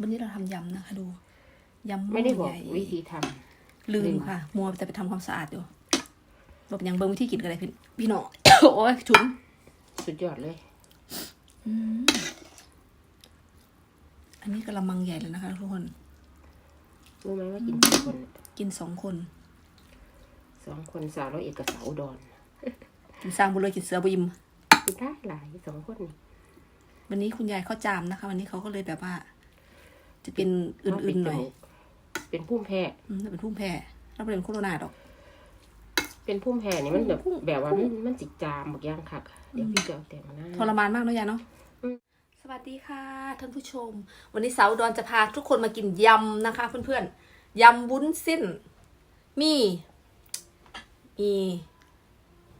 วันนี้เราทำยำนะคะดูยำหไม่ได้บอกใหญ่วิธีทลืลืมมค่ะ มัวแต่ไปทำความสะอาดอยู่แบบยังเบิ้งวิธีกินกันเลยพี่พี่น้องโอ้ยถุนำสุดยอดเลย อันนี้กระมังใหญ่เลยนะคะทุกคน รู้ไหมว่ากินกี่คนกินสองคน สองคนสาวร้อยเอกกับสาวอุดรกินสร้างบุเลยกินเสือบุยิมกินได้หลายสองคนนี่วันนี้คุณยายเขาจามนะคะ วันนี้เขาก็เลยแบบว่า จะเป็นอื่นๆหน่อยเป็นพุ่มแพ้อืมจะเป็นพุ่มแพ้แล้วเป็นโคโรนาดอก เป็นพุ่มแพ้นี่มันแบบแบบว่ามันมันจิกจามบักย่างคักเดี๋ยวพี่จะเอาแต่งหน้าทรมานมากเนอะยายเนาะอืมสวัสดีค่ะ ท่านผู้ชม วันนี้สาวอุดอนจะพาทุกคนมากินยำนะคะ เพื่อนๆยำวุ้นเส้น มีมี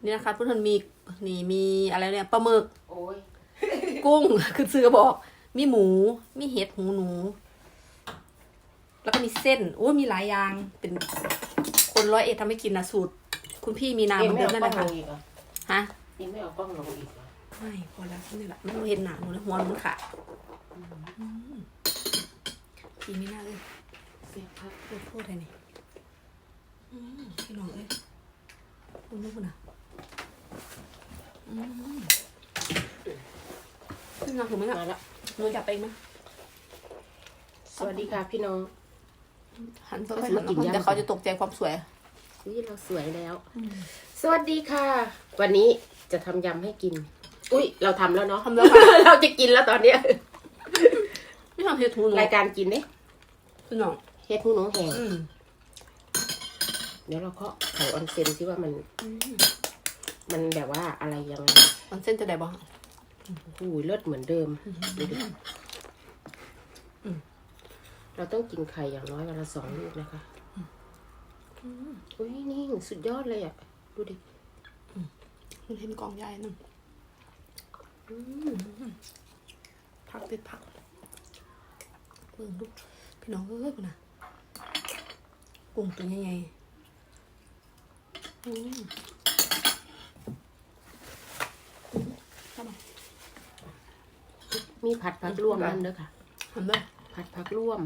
นี่นะคะเพื่อนๆมีนี่มีอะไรเนี่ยปลาหมึกโอ้ยกุ้งคือซื้อบอก มีหมู มีเห็ดหูหนู แล้วก็มีเส้นโอ้ยมีหลายอย่างเป็นคนร้อยเอ็ดทำให้กินนะสูตร คุณพี่มีนาเหเอ็มืมอนไม่เดิมเอานั่นกแหล้อละงค่ะลงอีกเหรอฮะเอ็มไม่เอากล้องลงอีกเหรอไม่พอแล้วนี่แหละมันเห็นหนาหนูเลยหัวหนูมันขาดพี่ไม่น่าเลยเสียครับโคตรโทษเลยนี่อืมพี่น้องเอ้ยคุณลูกนะอืมพี่น้องถูกไหมอะมาละหนูจับเองไหมสวัสดีค่ะพี่น้อง หันค่อยๆหันนะแต่เขาจะตกใจความสวย นี่เราสวยแล้ว สวัสดีค่ะ วันนี้จะทำยำให้กิน อุ้ยเราทำแล้วเนาะทำแล้วค่ะ เราจะกินแล้วตอนเนี้ยพี่น้องเห็ดหูหนูรายการกินเนี่ยพี่น้องเฮ็ดหูหนูแห้งอืมเดี๋ยวเราก็ไข่ออนเซนซิว่ามัน มันแบบว่าอะไรยังไงมันเส้นจะได้บ้าง หูยเลิศเหมือนเดิมดูดิ เราต้องกินไข่อย่างน้อยวันละสองลูกนะคะอุ้ยนี่สุดยอดเลยอะ ดูดิมันเห็นกองใหญ่นึงพักติดพักเบิ่งลูกพี่น้องเอ้ยพุ่นนะกุ้งตัวใหญ่ๆอืมเข้ามามีผัดผักร่วมนั่นเด้อค่ะทำด้วย ผัดผักร่วม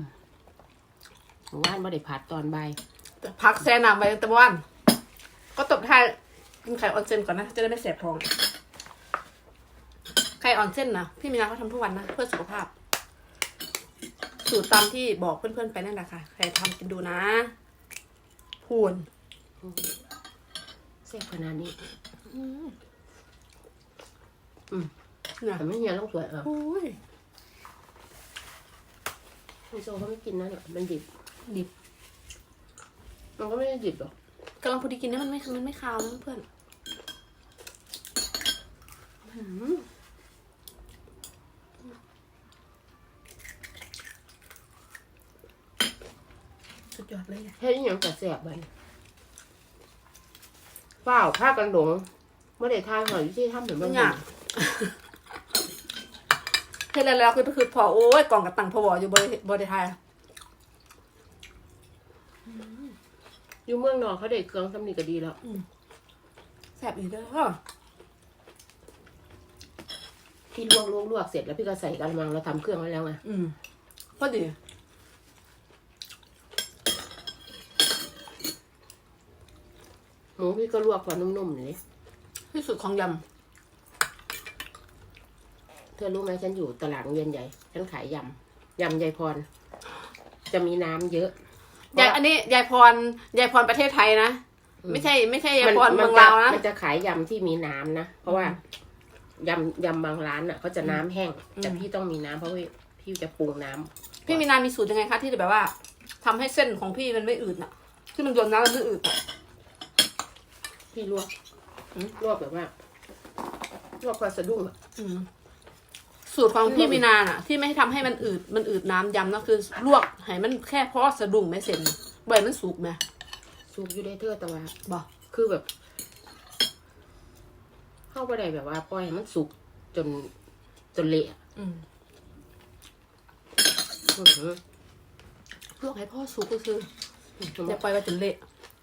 หมู่บ้านบ่ได้ผัดตอนบ่ายแต่พักแช่น้ำไปตั้งแต่เมื่อวานก็ตบท้ายกินไข่ออนเซนก่อนนะ จะได้ไม่แสบท้อง ไข่ออนเซนนะพี่มีนาเขาทำทุกวันนะ เพื่อสุขภาพ สูตรตามที่บอกเพื่อนๆไปนั่นแหละค่ะ ใครทำกินดูนะ พูนแซ่บขนาดนี้เนี่ยแต่ไม่เฮียต้องสวยเออโอ้ย คุณโซเขาไม่กินนะเนี่ยมันดิบดิบ มันก็ไม่ได้ดิบหรอกกำลังพอดีกินเนี่ยมันไม่มันไม่คาวนะเพื่อนสุดยอดเลยอะเฮ็ดอหยังแต่แซ่บไปเปล่าผ้ากันหลงไม่ได้ทายหอยที่ทำเหมือนมัมันนอยาก เฮ็ดแล้วแล้วคือคือพอโอ้ยกล่องกับตังพอบอกอยู่บริบริไทยอยู่เมืองนอกเขาได้เครื่องทำนี่ก็ดีแล้วแสบอีกเด้อพี่ลวกลวกลวกเสร็จแล้วพี่ก็ใส่กระมังเราทำเครื่องไว้แล้วไงอืมพอดีหมูพี่ก็ลวกพอนุ่มๆหน่อยดิที่สุดของย เธอรู้ไหมฉันอยู่ตลาดโรงเวียนใหญ่ ฉันขายยำยำยายพร จะมีน้ำเยอะำยายอันนี้ยายพรยายพรประเทศไทยนะ ไม่ใช่ ไม่ใช่ยายพรเมืองจะลาวนะ มันจะขายยำที่มีน้ำนะ เพราะว่ายำยำบางร้านอะเขาจะน้ำแห้งแต่พี่ต้องมีน้ำเพราะว่าพี่จะปรุงน้ำพี่มีนามีสูตรยังไงคะที่จะแบบว่าทำให้เส้นของพี่มันไม่อืดน่ะ ที่มันโยนน้ำแล้วไม่อืดอะพี่ลวกอืม ลวกแบบว่าลวกพอสะดุ้งอะอืม สูตรของพี่มีนาน่ะ ที่ไม่ให้ทำให้มันอืดมันอืดน้ำยำนะคือลวกให้มันแค่เพราะสะดุ้งไม่เสร็จบ่อยมันสุกไหมสุกอยู่ได้เทื่อแต่ว่าบอกคือแบบ เข้าไปได้แบบว่าปล่อยให้มันสุกจน จนเละอะอืมอื้อหือลวกให้พ่อสุกก็คือเห็นอย่าไหมปล่อยไว้จนเละ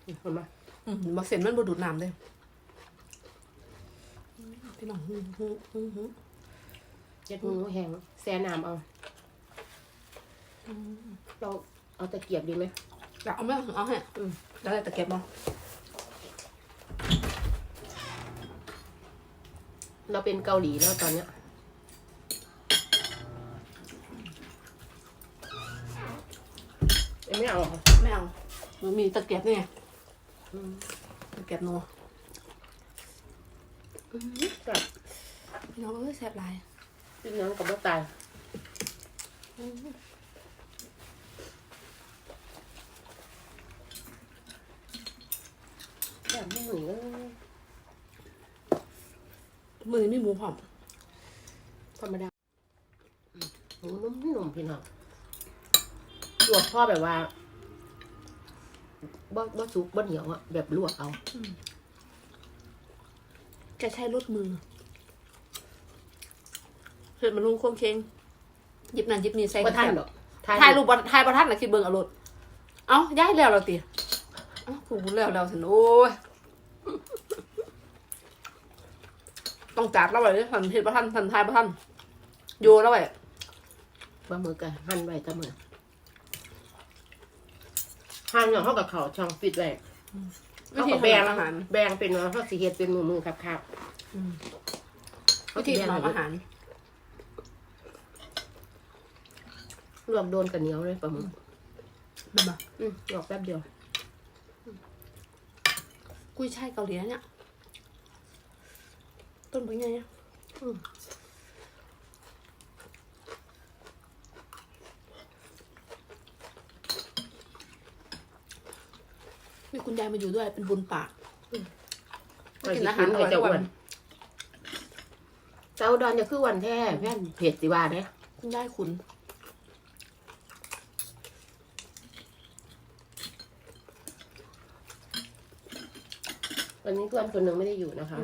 เห็นไหมอืมบอกเสร็จมันบดูดน้ำเลยพี่น้องหูหูหูหูเจ็ดหมูแห้งแซ่น้ำเอาเราเอาตะเกียบดีไหมอยากเอาไหมเอาให้อืมแล้วแต่เก็บมาเราเป็นเกาหลีแล้วตอนเนี้ยเอ้ยไม่เอาเหรอไม่เอาหนูมีตะเกียบนี่ไงอืมตะเกียบนัวอืมแบบพี่น้องเอ้ยแซ่บหลาย พี่น้องกับว่าตายแบบไม่หนุ่ยก็มือนี่มีหมูหอมธรรมดาอืมหมูนุ่มนุ่มพี่น้องลวกพ่อแบบว่าบ่บ่สุกบ่เหนียวอะแบบลวกเอาแกใช้รถมือ เสร็จมันลุงควงเชงหยิบนั่นหยิบนี่ใส่บ่ทันดอกถ่ายรูปบ่ถ่ายประทัดนะคิดเบิ่งเอารถเอ้าย้ายแล้วเราติเอ้าผูแล้วแล้วสินโอ้ยต้องจัดแล้วไว้เลยทันเห็นประทันทันทายประทันโยแล้วไว้ปลาหมึกอะหั่นไว้กับมือหั่นเนาะเขากับเขาช่องฟิตไว้วิเขาธีก็แบ่งทำอาหารแบ่งเป็นว่าเขาสิเฮ็ดเป็นมือมือครับครับวิธีทำอาหาร ลวกโดนกับเหนียวเลยปลาหมึกมันบ่อืมลวกแป๊บเดียว กุ้ยช่ายเกาหลีนะเนี่ย ต้นเป็นไงอะอืมมีคุณยายมาอยู่ด้วยเป็นบุญปากก็กิกินนอาอาหาหารรอร่อยทุจะกวัอ้วนนเจ้าดอนจะคือวันแท้แม่นเผ็ดสิว่าเด้คุณยายคุณ วันนี้เพื่อนคนหนึ่งไม่ได้อยู่นะคะ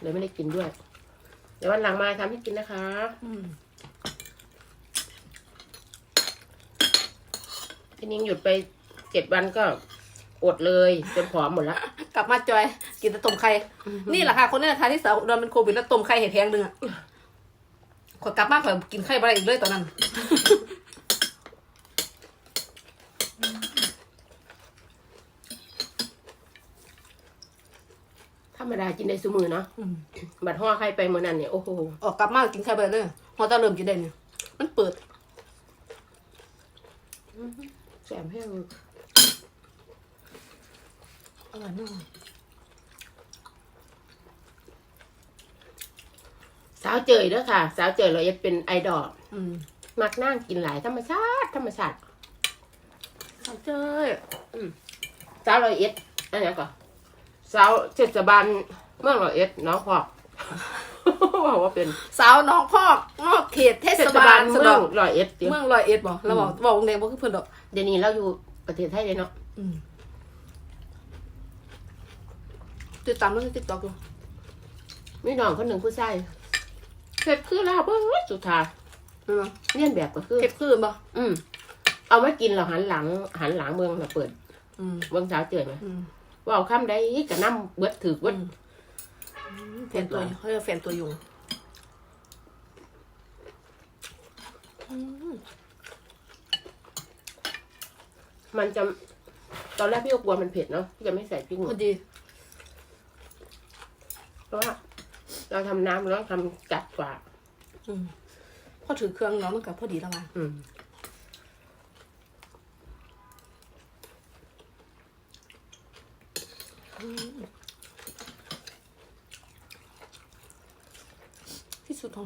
เลยไม่ได้กินด้วย เดี๋ยววันหลังมาทำให้กินนะคะอืมพี่นิ้งหยุดไปเจ็ดวันก็อดเลยจนผอมหมดละ กลับมาจอย กินแต่ต้มไข่ นี่แหละค่ะคนนี้แหละค่ะที่สาวโดนเป็นโควิดแล้วต้มไข่เห็ดแพงหนึ่งอะขอยกลับมาขอยกินไข่บ่ได้อีกเลยตอนนั้น ธรรม ดากินได้ซุมือเนาะอืมบัดห่อไข่ไปเมื่อนั้นเนี่ยโอ้โหออกกลับมากินไข่บ่ได้เลยพอจะเริ่มกินได้เนี่ยมันเปิดแสบแห้งอร่อยมากสาวเจยเด้อค่ะ สาวเจยเราจะเป็นไอดอลอืมมักนั่งกินหลายธรรมชาติ ธรรมชาติเอาเจ้ยสาวร้อยเอ็ดอันนี้ก่อน สาวเทศบาลเมืองร้อยเอ็ดน้องพอกบอกว่าเป็นสาวน้องพอกนอกเขตเทเทศศบาบาลลสะเมืดอองกร้อยเอ็ดเดี๋ยวเมืองร้อยเอ็ดบ่เราบอกบอกวงแดงบ่คือเพิ่นดอกเดี๋ยวนี้เราอยู่ประเทศไทยเลยเนาะอืมติดตามแล้วติดต่อกูมีน้องคนหนึ่งผู้ชายเผ็ดคือลาบเบิ้งสุดท้ายเห็นไหมเลียนแบบก็คือ เก็บคืนบ่อืมเอามากินเราหันหลังหันหลังเมืองเราเปิดอืมเมืองสาวเจยไหมอืม ว่าเอาคำใดกับน้ำเบิดถือเบิดแฟนตัวเขาเรียกแฟนตัวยุงอืมมันจะตอนแรกพี่ก็กลัวมันเผ็ดเนาะพี่จะไม่ใส่พริกหพนุ่อมดี เพราะว่าเราทำน้ำเราต้องทำจัดกว่าอืมพอถือเครื่องเนาะมันกับพอดีแล้วว่ะ อืม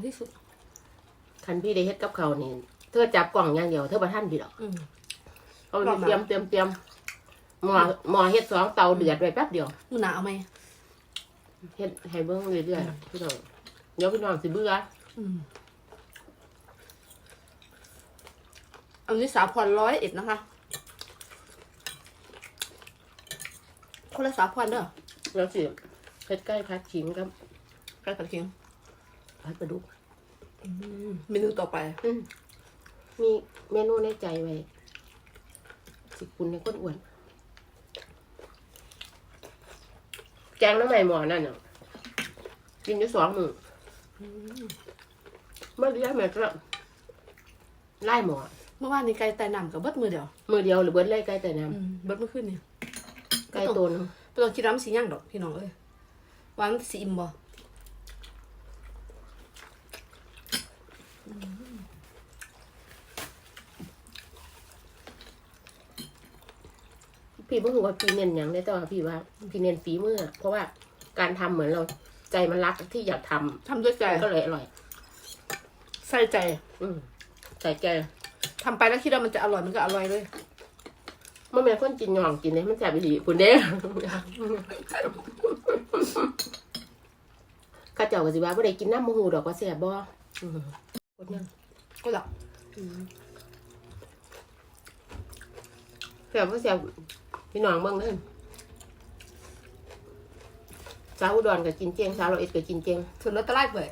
ที่สุดของที่สุด คันพี่ได้เฮ็ดกับเขาวนี่เธอจับกล่องอย่างเดียวเธอประท่านพี่ดอกอืม เอาลองมา เตรียมเตรียมเตรียมหม้อหม้อเฮ็ดสองเตาเดือดไว้แป๊บเดียวมือหนาเอาไหมเฮ็ดให้เบิ่งเรื่อยๆพี่น้องเดี๋ยวพี่น้องสิเบื่ออืมอันนี้สาวพรร้อยเอ็ดนะคะ คนละสาวพรเด้อแล้วสิเฮ็ดใกล้พัดขิงกับ ใกล้กับเคียง พัดปลาดุกอืมเมนูต่อไป อืมมีเมนูในใจไว้ สิคุณในคนอ้วน แกงน้ำใหม่หมอนั่นน่ะกินอยู่สองมืออเมื่อเรียกแม่ก็ไล่หมอ เมื่อวานนี้ไก่ไต่น้ำกับเบิดมือเดียวมือเดียวหรือเบิดเลยไก่แต่น้อืมเบิดเมื่อคืนนี่ำไก่ตัวหนึงไปลองคิดน้ำสีย่างดอกพี่น้องเอ้ยว่ามันสีอิ่มบ่ พี่เพิ่งรู้ว่าพี่เน้นอย่างได้แต่ว่าพี่ว่าพี่เน้นฝีมืออะเพราะว่าการทำเหมือนเราใจมันรักที่อยากทำทำด้วยใจมันก็เลยอร่อย ใส่ใจ อืมใส่ใจทำไปแล้วคิดว่ามันจะอร่อยมันก็อร่อยเลยมันเป็นคนกินหย่องกินเนี่ยมันแสบไปดีคุณเด้ข้าเจ้าก็สิว่าบ่ได้กินน้ำมะฮูดอกว่าแสบบ่อืมกดยังก็หลักแสบบ่แสบ พี่น้องเบิ่งเด้อสาวอุดรก็กินเจียงสาวเราเอ็ดก็กินเจียงส่วนรสตะไลเปิด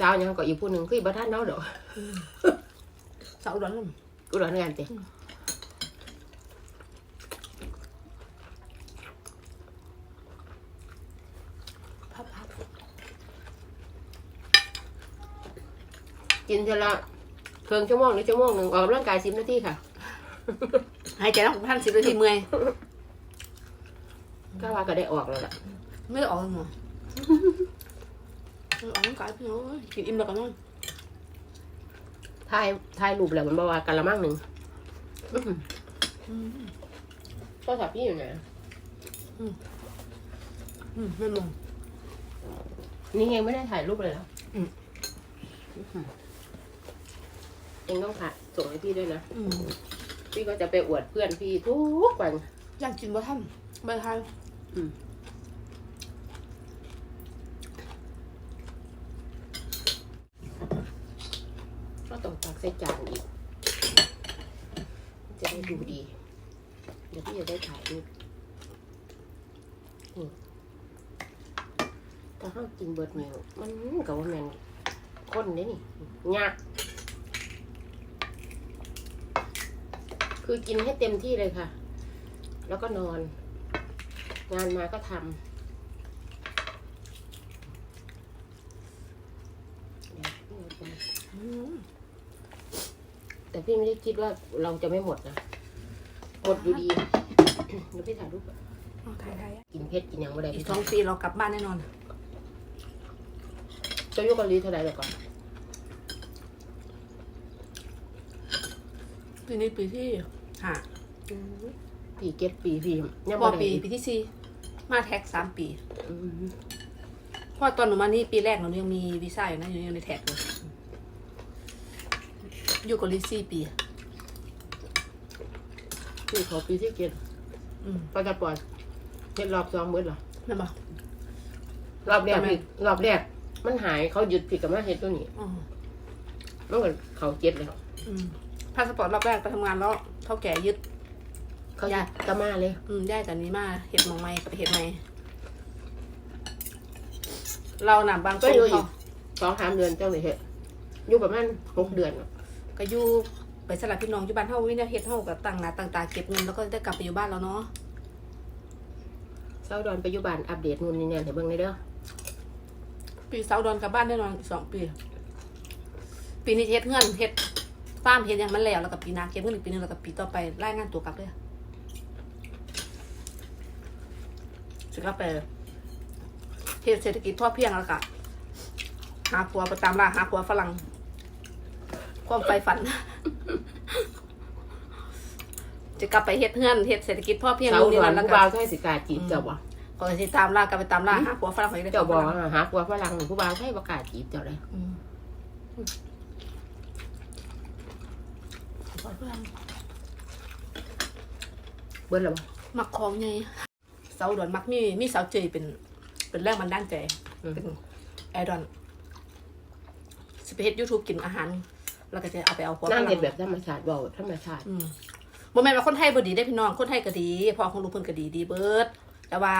สาวหยังก็อีกผู้หนึงคือบ่ทันเนาดอกสาวอุดรนอุดรกันติพับพับกินเทอละครึ่งชั่วโมงหรือชั่วโมงหนึงออกกำลังกาย10นาทีค่ะ หายใจน้ำพันสิบนาทีเมื่อยก็ว่าก็ได้ออกแล้วล่ะไม่ได้ออกเลยหมอเออออกกำลังกายพี่น้องเอ้ยกินอิ่มแล้วกันเนาะถ่ายถ่ายรูปแล้วมันบอกว่ากะละมังหนึ่งอื้อหืออืมโทรศัพท์พี่อยู่ไหนอืมไม่มองนี่เองไม่ได้ถ่ายรูปเลยเหรออืมอื้อหือเองต้องถ่ายส่งให้พี่ด้วยนะ อืม พี่ก็จะไปอวดเพื่อนพี่ทุกวัน อยากกินบ่ท่านใบไทยก็ต้องตักใส่จานอีก จะได้ดูดี เดี๋ยวพี่จะได้ถ่ายรูปนี่ถ้าห้ากินเบิร์ดมิวมันกับว่าแมนคนเด้นี่ยาก คือกินให้เต็มที่เลยค่ะ แล้วก็นอน งานมาก็ทำเดี๋ยวพี่เอาไปอืมแต่พี่ไม่ได้คิดว่าเราจะไม่หมดนะ หมดอยู่ดีเดี๋ยวพี่ถ่ายรูปก่อนเอาไทยไทยกินเพชรกินหยังไม่ได้อีกสองปีเรากลับบ้านแน่นอน จะยุกันรีเท่าไหร่เดี๋ยวก่อนปีนี้ปีที่ ห้าปีเก็ตปีพี่ยังบอไม่ปีได้ปีที่สี่มาแท็กสามปีอืมเพราะตอนหนูมานี่ปีแรกหนูยังมีวีซ่าอยู่นะอยู่ยังในแท็กเลยอยู่กับลิซี่ปี พี่ขอปีที่เจ็ดอืมก็จะปล่อยเพชรรอบสองเบิดเหรอนั่นปะรอบแรกทำไม พี่รอบแรก มันหายเขาหยุดผิดกับมาเฮ็ดตัวนี้อ๋อมันก็เขาเจ็ดแล้ว อืมพาสปอร์ตรอบแรกไปทำงานแล้ว เท่าแก่ยึด เขาย้ายตะมาเลย อืมได้แต่นี้มาเห็ดหมองไม้กับเห็ดไม้เราหนาบางคนเขาสองสามเดือนเจ้าเลยเฮ็ดอยู่ประมาณหกเดือนอะก็อยู่ไปสลับพี่น้องอยู่บ้านเฮาวินาเฮ็ดเฮากับตั้งหน้าตั้งตาเก็บเงินแล้วก็ได้กลับไปอยู่บ้านแล้วเนาะเศร้าดอนไปอยู่บ้านอัปเดตนู่นนี่เนี่ยให้เบิ่งได้เด้อปีเสาร์ดอนกลับบ้านแน่นอนอีกสองปี ปีนี้เฮ็ดเงินเฮ็ด ฟาร์มเฮ็ดหยังมันแล้วแล้วกับปีหน้าเก็บเงินอีกปีหนึงแล้วกับปีต่อไปรายงานตัวกลับเลยสิกลับไปเฮ็ดเศรษฐกิจพอเพียงแล้วก็หาผัวไปตามล่าหาผัวฝรั่งความใฝ่ฝัน จะกลับไปเฮ็ดเฮือนเฮ็ดเศรษฐกิจพอเพียงเศร้านู่นดนี่อนนั่นแล้วผู้ก็บ่าวใช่สิกล้าจีบเจ้าบ่ก็สิตามล่ากลับไปตามล่าหาผัวฝรั่งเขาจะได้เจ้าบอกผัวฝรั่งว่าหาผัวฝรั่งผู้บ่าวใช่ประกล้าศจีบเจ้าเลย อืมผัวฝรั่งเบิ้ลหรอบ่มักของไงเสาดอนมักมีมีเสาเจยเป็น เป็นแรงบันดาลใจเป็นแอร์ดอนสเปซยูทูบกินอาหารแล้วก็จะเอาไปเอาผัวฝนั่งรั่เห็นงแบบธรรมชาติเบาธรรมชาติอืมบ่แม่นว่าคนไทยบ่ดีได้พี่น้องคนไทยก็ดี พอของลูกเพิ่นก็ดีดีเบิดแต่ว่า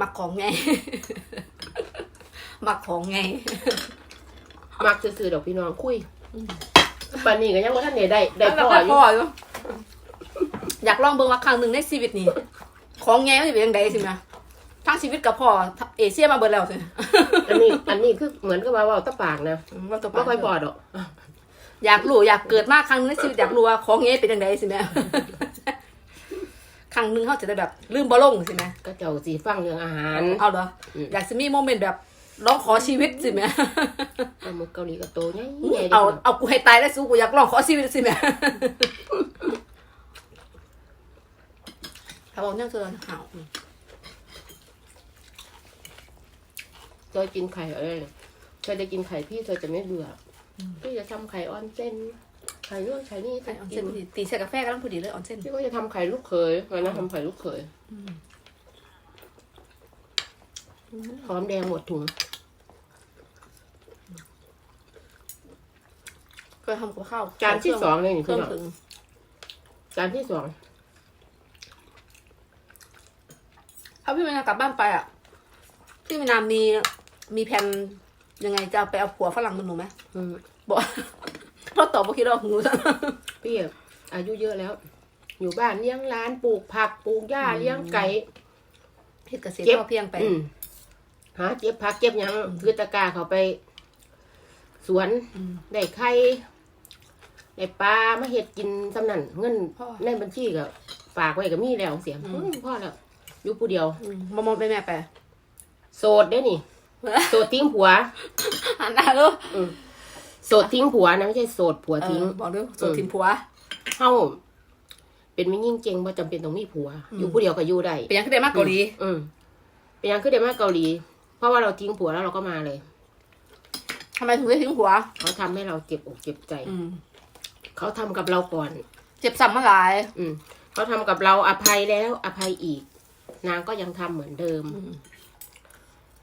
มักของไงมักของไงมักซื่อๆดอกพี่น้องคุย ปานนี้ก็ยังว่าท่านได้ได้ได้แล้วพ่อก็อยู่พ่ออยู่ อยากลองเบิ่งว่าครั้งหนึ่งในชีวิตนี้ของไงมันจะเป็นยังไงสิมาทั้งชีวิตกับพ่อเอเชียมาเบิดแล้วสิอันนี้อันนี้คือเหมือนกับว่าเว่าตะปากนะว่าตัวไม่ค่อยพอดอกอยากรู้อยากเกิดมากครั้งนึงในชีวิตอยากรู้ว่าของเงี้ยเป็นยังไงสิแม่ครั้งหนึงเขาจะได้แบบลืมบ่ลงสิแม่ก็เจ้าสีฟังเรื่องอาหารเอาเหรออืมอยากจะมีโมเมนต์แบบ ร้องขอชีวิตสิแม่ปลาหมึกเกาหลีกับโตใหญ่ใหญ่เอาเอากูให้ตายได้สู้กูอยากร้องขอชีวิตสิแม่ถ้าบอกเนี่ยเจอหาวเธอกินไข่อะไรเธอจะกินไข่พี่เธอจะไม่เบื่ออพี่จะทำไข่ออนเส้นไข่เรื่องไข่นี่ไข่เธอออนกิเส้นนพอดีตีใส่กาแฟก็ต้องพอดีเลยออนเส้นพี่ก็จะทำไข่ลูกเขยวันนั้นทำไข่ลูกเขย หอมแดงหมดถุง เคยทำกับข้าวจานที่สองเลยนี่เคคืรื่อองถึงจานที่สองถ้าพี่มินากลับบ้านไปอะ พี่มินามีมีแผนยังไงจะเอาไปเอาผัวฝรั่งเหมันหนูไหมอืมบอก เพราะตอบว่าคิดว่าหนูจะพี่อะอายุเยอะแล้ว อยู่บ้านเลี้ยงร้านปลูกผักปลูกหญ้าเลี้ยงไก่ เฮ็ดเกษตรเก็บพอเพียงไป อืม หาเก็บผักเก็บหยังคือตะกร้าเขาไป สวนอืม ได้ไข่ได้ปลามาเห็ดกินสำนันเงินพ่อในบัญชีก็ฝากไว้ก็มีแล้วเสียอืม อืมพ่อแล้วอยู่ผู้เดียว อืมมามองไปแม่ไป โสดได้นี่ โสดทิ้งผัว หันหน้าลูกโสดทิ้งผัวนะไม่ใช่โสดผัวทิ้งเออบอกดูโสดทิมผัว เฮาเป็นไม่ยิ่งเจงว่าจำเป็นต้องมีผัวอยู่ผู้เดียวก็อยู่ได้ เป็นยังขึ้นได้มากเกาหลีอืมเป็นยังขึ้นได้มากเกาหลี เพราะว่าเราทิ้งผัวแล้วเราก็มาเลย ทำไมถึงได้ทิ้งผัว เขาทำให้เราเจ็บอกเจ็บใจ อืม เขาทำกับเราก่อน เจ็บซ้ำมาหลาย อืมเขาทำกับเราอภัยแล้วอภัยอีก นางก็ยังทำเหมือนเดิม อืม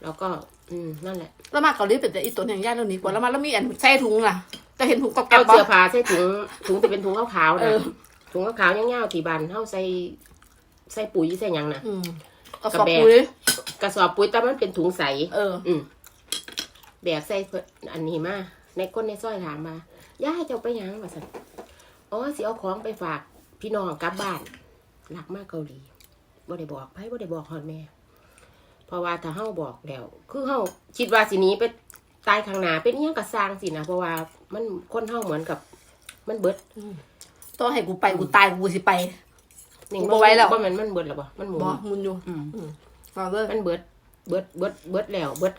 แล้วก็ อืมนั่นแหละ แล้วมาเกาหลีเป็นแต่อีตัวอย่างย่านเรื่องนี้กว่าแล้วมาแล้วมีอันใส่ถุงล่ะ จะเห็นถุงกับกัเอาบเสื้อผ้าใส่ถุงถุงที่เป็นถุงขาวๆเอนะอ ถุงขาวๆยาวๆที่บานเท่าใส่ใส่ปุ๋ยใส่หยังนะอืม กระกระสอบแบกปุ๋ยกระสอบปุ๋ยแต่มันเป็นถุงใส เออ อืมแบกใส่เพิ่นอันนี้มาในคนในซอยถามมาย่าเจ้าไปหยังว่าสันอ๋อสิเอาของไปฝากพี่น้องกลับบ้านหลักมากเกาหลีบ่ได้บอกไผบ่ได้บอกฮอดแม่ เพราะว่าถ้าเฮาบอกแล้ว คือเฮาคิดว่าสิหนี้ไปตายข้างหน้าเป็นอิหยังก็สร้างสินะเพราะว่ามันคนเฮาเหมือนกับ มันเบิดต้องให้กูไปกูตายกูสิไป นี่บ่ไหวแล้วบ่แม่นมันเบิดแล้วบ่มันหมุนบอมุนอยู่อืมอืมเอาเลยมันเบิด เบิดเบิดเบิดแล้ว เบิด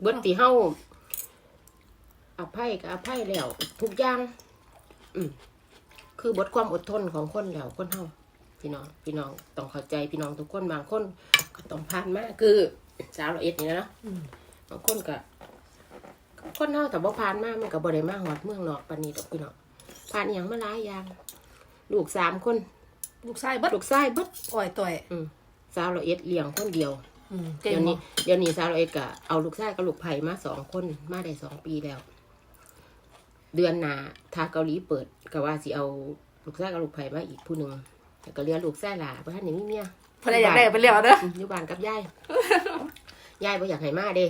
เบิดที่เฮาอภัยกับอภัยแล้ว ทุกอย่าง อืมคือบทความอดทนของคนแล้วคนเฮาพี่น้อง พี่น้องต้องเข้าใจพี่น้องทุกคนบางคนก็ต้องผ่านมาคือสาวเราเอ็ดนี่นะเนาะอืมบางคนก็คนเฮาแต่บ่ผ่านมามันก็บ่ได้มาหอดเมืองนอกปานนี้ดอกพี่น้องผ่านอหย่างมาหลายอย่าง ลูกสามคน ลูกชายเบิดลูกชายเบิดอ่อยต่อยสาวเราเอ็ดเลี้ยงคนเดียวอืมเก่งเดี๋ยวบ่นี้เดี๋ยวนี้ซาโรเอกะเอาลูกชายกับลูกไผ่มาสองคนมาได้สองปีแล้ว เดือนหน้าถ้าเกาหลีเปิดก็ว่าสิเอาลูกชายกับลูกไผ่มาอีกผู้หนึ่งแต่ก็เลี้ยงลูกชายหล่าเพราะท่านนี่มีเมีย เพราะได้อยากได้ไปเรียกเอาเด้ออืมอยู่บ้านกับยาย ยายบ่อยากให้มาเด้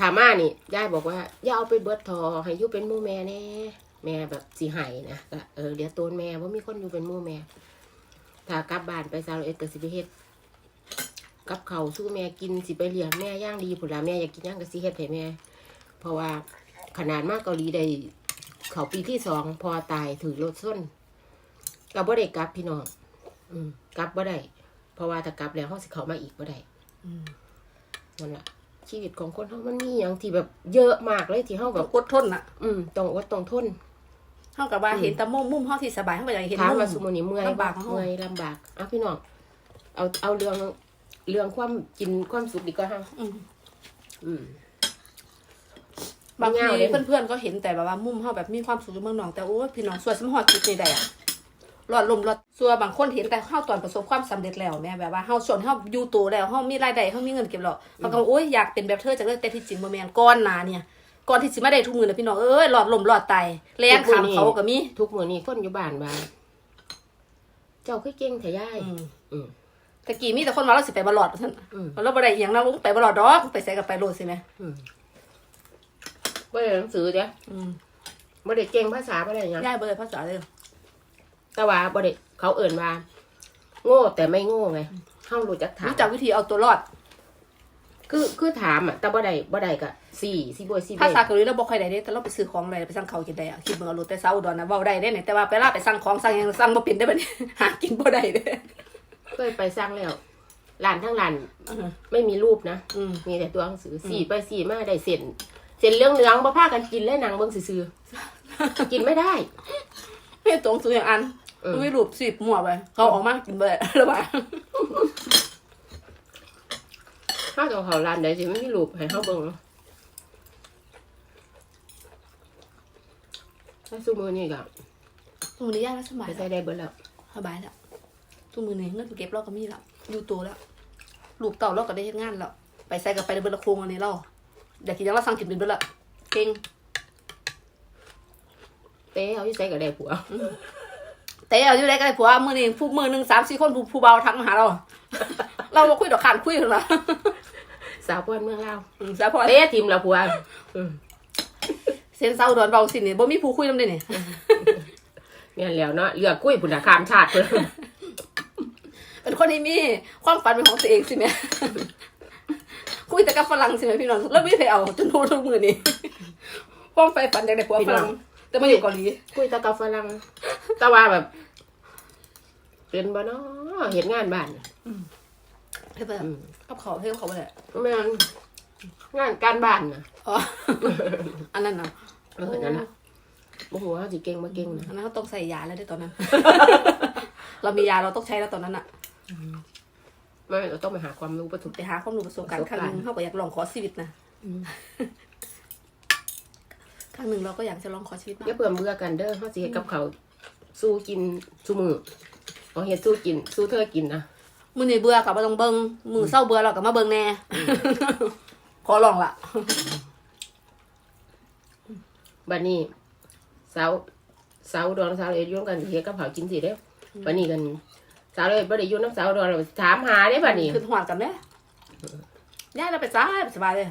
ถามมานี่ ยายบอกว่า อย่าเอาไปเบิดทอให้อยู่เป็นหมู่แม่แน่ แม่แบบสิให้นะก็เออเดี๋ยวโตนแม่ว่ามีคนอยู่เป็นหมู่แม่ ถ้ากลับบ้านไปซาโรเอกก็สิไปเฮ็ดกับเขาวสู้แม่กินสิไปเลี้ยงแม่ย่างดีผุนละแม่อยากกินย่างก็สิเฮ็ดให้แม่ เพราะว่าขนาดมากเกาหลีได้เขาปีที่สองพอตายถือรถส้นกับบ่ได้กลับพี่น้องอืมกลับบ่ได้เพราะว่าถ้ากลับแล้วเขาสิเขามาอีกบ่ได้อืมนั่นแหละชีวิตของคนเขามันมีอย่างที่แบบเยอะมากเลยที่เขาแบต้อบงอดทนน่ะ อืมต้องอดต้องทน เท่ากับว่าเห็นแต่มุมมุมเฮาที่สบายเฮาก็อยากเห็นถามมุม ว่าสุโมอนี่เมื่อยลำบากของเขาเมื่อยลำบากอะพี่น้องเอาเอาเรื่องเรื่องความกินความสุขดีกว่าฮะอืม อืม บางไม่ทียาวเลยเพื่อนๆก็เห็นแต่แบบว่ามุมเฮาแบบมีความสุขอยู่เมืองนอกแต่โอ้ยพี่น้องสวยสมหอดจิตนี่ได้อะรอดลมรอดซัวบางคนเห็นแต่เฮาตอนประสบความสำเร็จแล้วแม่แบบว่าเฮาส่วนเฮาอยู่ตัวแล้วเฮามีรายได้เฮามีเงินเก็บแล้วบางคนโอ้ยอยากเป็นแบบเธอจังเลยแต่ที่จริงบ่แม่นก่อนหน้าเนี่ย ก่อนที่สิมาได้ทุกมื้อนะพี่น้องเอ้ยรอดลมรอดตายแล่นขามเขาก็มีทุกมือนี่คนอยู่บ้านบ้านเจ้าคือเก่งแท้ยายอืมอืมตะกี้มีแต่คนว่าเราสิไปบลอดท่าซั่นอืมเราบ่ได้อหยังเราไปบลอดดอกไปใส่กับไปโลดสิแม่อืมไม่ได้หนังสือเด้อืมไม่ได้เก่งภาษาไม่ได้หยังย้ายบ่ได้ภาษาเลยแต่ว่าบ่ได้เขาเอิ่นว่าโง่แต่ไม่โง่ไงเฮารู้จักถามรู้จักวิธีเอาตัวรอด คือคือถามอะแต่บ่ได้บ่ได้ก็สี่สี่บวยสี่เบภาษาเกาหลีเราบอกใครได้เด้แต่เราไปซื้อของอะไรไปสั่งเขาวกินได้อะคิดเบิ่งเอาโลดแต่เช้าอุดรนะเว้าได้เด้เนี่ยแต่ว่าไปลาไปสั่งของสั่งหยังสั่งบ่เป็นได้บัดนี้ หากินบ่ได้เด้เคยไปสร้างแล้วร้านทั้งร้านอือไม่มีรูปนะ อืม มีแต่ตัวหนังสือสี่ไปสี่มาได้เส้นเส้นเรื่องเหลืองๆบ่พากันกินเลยหนังเบิ่งซื่อๆกินไม่ได้ ไม่ตรงสูงอย่างอันเออ ไม่รูปสิบมั่วไปเขาออกมากินบ่ได้แล้วว่า ถ้าของเขาร้านใดสิไม่มีรูปให้เขาเบิ่งถ้าซูมือนี่ก็ทุกมื้อนี้ยากแล้วสบายไปใส่ได้เบิดแล้วสบายแล้วทุกมื้อนี้เงินเก็บเราก็มีแล้วอยู่ตัวแล้วลูกเต่าเราก็ได้เฮ็ดงานแล้วไปใส่กับไปเบิดละโครงอันนี้เราอยากกินยังเราสั่งกินเป็นเบิดละเก่งเต้เอาที่ใส่ก็ได้ผัวแต่เอาอยู่ได้ก็ได้ผัวมือนี้ผู้มือหนึ่งสามสี่คนผู้ผู้เบาทักมาหาเรา เราบ่คุยดอกขานคุยกันละสาวพวนเมืองลาวอืมสาวพอเต้ทีมเราผัวอืมเส้นเศร้าดอนเบาสินี่บ่มีผู้คุยนำเด้นี่แม่นแล้วเนาะเลือกกุ้ยพุ่นน่ะข้ามชาติเพิ่นเป็นคนที่มีความฝันเป็นของตัวเองสิแม่คุยแต่กับฝรั่งสิแม่พี่น้องแล้วไม่เคยเอาจนโททุกมือนี้ความใฝ่ฝันอยากได้ผัวฝรั่งแต่มาอยู่เกาหลีกุ้ยแตะกับฝรั่งแต่ว่าแบบ เป็นบ่เนาะเฮ็ดงานบ้าน ให้ไปอืม กับเขาให้กับเขาไปแหละแม่นงานการบ้านน่ะอ๋อ อันนั้นนะเออนั่นล่ะบ่ฮู้ว่าเขาสิเก่งบ่เก่งนะอันนั้นเขาต้องใส่ยาแล้วด้วยตอนนั้น เรามียาเราต้องใช้แล้วตอนนั้นอะไม่เราต้องไปหาความรู้ประทุไปหาความรู้ประสบการณ์ครั้งหนึ่งเขาก็อยากลองขอชีวิตนะครั้งหนึ่งเราก็อยากจะลองขอชีวิตบ้างอย่าเบื่อเบื่อกันเด้อเขาสิเฮ็ดกับเขาวสู้กินสู้มือเอาเฮ็ดสู้กิน สู้เธอกินนะ มือนี่เบื่อกับมาต้องเบิงมือเศร้าเบื่อเรากับมาเบิงแน่ขอลองละบัดนี้สาวสาวอุดรสาวเอ็ดอยุ่งกันสิเฮ็ดกับเขาวกินสิเด้อบัดนี้กัน สาวเลยบ่ได้อยู่น้ำสาวอุดรเราถามหาเด้บัดนี้คือหวานกันเนี่ยย่าเราไปจ้าไปสบายเลย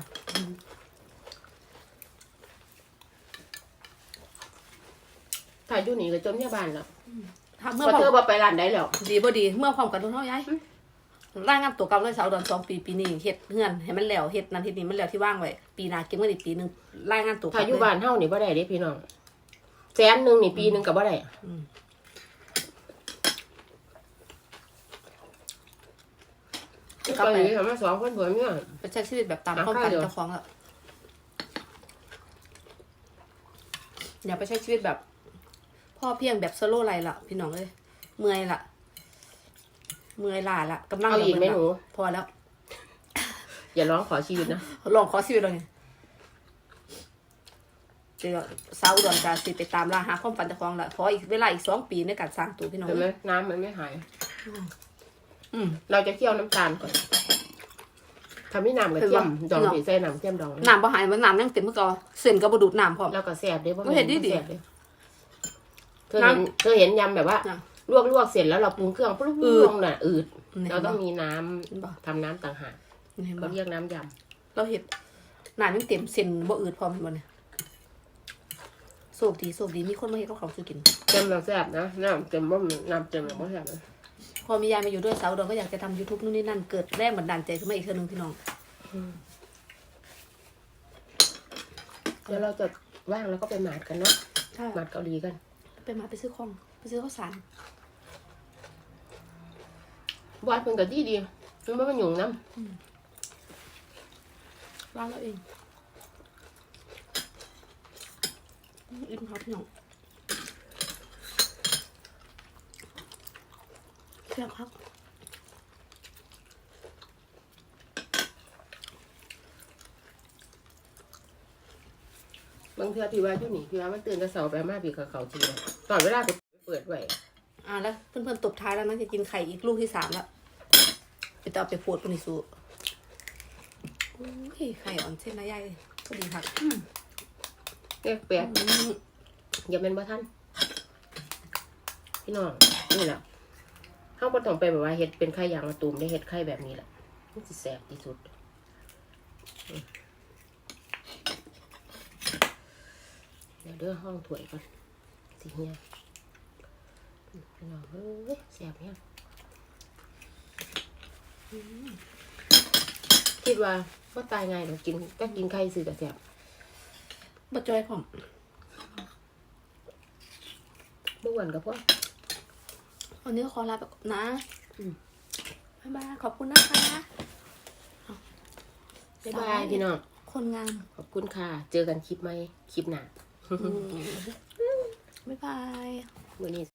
ถ้าอยู่นี่ก็จนยาบ้านแล้วทำเมื่อเพราะพเธร้ออมบ่ไปร้านใดแล้วดีบ่ดี เมื่อพร้อมกันทุกเท่าย้าย รายงานตัวเก่าเลยสาวดอนสองปีปีนี้เฮ็ดเฮือนให้มันแล้วเฮ็ดนั้นเฮ็ดนี้มันแล้วที่ว่างไว้ปีหน้าเก็บเงินอีกปีหนึงรายงานตัวถ้าอยู่บ้านเฮานี่บ่ได้เด้พี่น้องแสนหนึงนี่ปีหนึงก็บ่ได้กลัก็บไปไปทำมาสองคนผัวเมีย ไปใช้ชีวิตแบบตามหาความข้าวฝันเดี๋ยวเจ้าของแล้วอย่าไปใช้ชีวิตแบบ พ่อเพียงแบบโซโล่ไรล่ะ พี่น้องเอ้ยเมื่อยละ เมื่อยล้าละกำลังเอาอีกไหมจะหนูเบิดละพอแล้วอย่าร้องขอชีวิตนะลองขอชีวิตเลยเดี๋ยวสาวอุดรกาสิไปตามล่าหาความฝันเจ้าของละขออีกเวลาอีกสองปีในการสร้างตัวพี่น้องเห็นไหมน้ำมันไม่หาย อืม เราจะเคี่ยวน้ำตาลก่อนทำให้น้ำกระเทียมเห็นปะดองเนาะสีใส่น้ำเทียมดองนะน้ำบ่หายมันน้ำยังเต็มเมื่อก่อนเส้นก็บ่ดูดน้ำพร้อมแล้วก็แซ่บเด้เพราะไม่เห็นดิดิแซ่บเด้เธอเห็นเธอเห็นยำแบบว่าน่ะ ลวกลวกเสร็จแล้วเราปรุงเครื่องปุ๊บอืดลงน่ะอืดนี่เราต้องมีน้ำเห็นบ่ทำน้ำต่างหากเห็นบ่เขาเรียกน้ำยเราเห็ดหนายังเต็มเส้นบ่อืดพร้อมบ่เนี่ยโชคดีโชคดีมีคนมาเฮ็ดกับเขาวซื้อกินำเต็มเราแซ่บนะน้ำเต็มบ่มน้ำเต็มเราบ่แซ่บนะพอมียายมาอยู่ด้วยสาวดอนก็อยากจะทำ YouTube นู่นนี่นั่นเกิดแรงบันดาลใจขึ้นมาอีกเทื่อนึงพี่น้องเดี๋ยวเราจะว่างแล้วก็ไปหมาดกันเนาะใช่หมาดเกาหลีกัน ไปมาไปซื้อของ ไปซื้อข้าวสาร วาดเป็นกับที่ดีมันไม่มันหยุ่งน้ร้านเราเองอิ่มครับพี่น้องเชื่อครับำบางเทื่อพี่ว่าอยู่นี่พี่ว่ามันตื่นแต่เสาไปมาพี่กับเขาทีเลยตอนเวลาไปเปิดไว้ อ่าแล้วเพื่อนๆตบท้ายแล้วนะจะกินไข่อีกลูกที่สามแล้ว ไปต่อไปโพดปนิสูโอ้ยไข่อ่อนเส้นนะยายก็ดีครับเนี่ยแปลกอย่าเป็นบ่ท่านพี่น้องนี่แหละเขาบ่ต้องไปแบบว่าเฮ็ดเป็นไข่ยางมะตูมได้เฮ็ดไข่แบบนี้แหละมันสิแซ่บที่สุดเดี๋ยวเด้อห้องถ้วยก่อนสิเฮียพี่น้องเอ้ยแซ่บเนี่ย คิดว่าว่าตายง่ายเดี๋ยวกินก็กินไข่ซื้อกระแสบบะจอยผมเมื่อวันกับพ่อวันนี้ขอลาไปก่อนนะอืมบ๊ายบายขอบคุณนะคะบ๊ายบายพี่น้องคนงามขอบคุณค่ะ เจอกันคลิปไหมคลิปหน้าบ๊ายบายวันนี้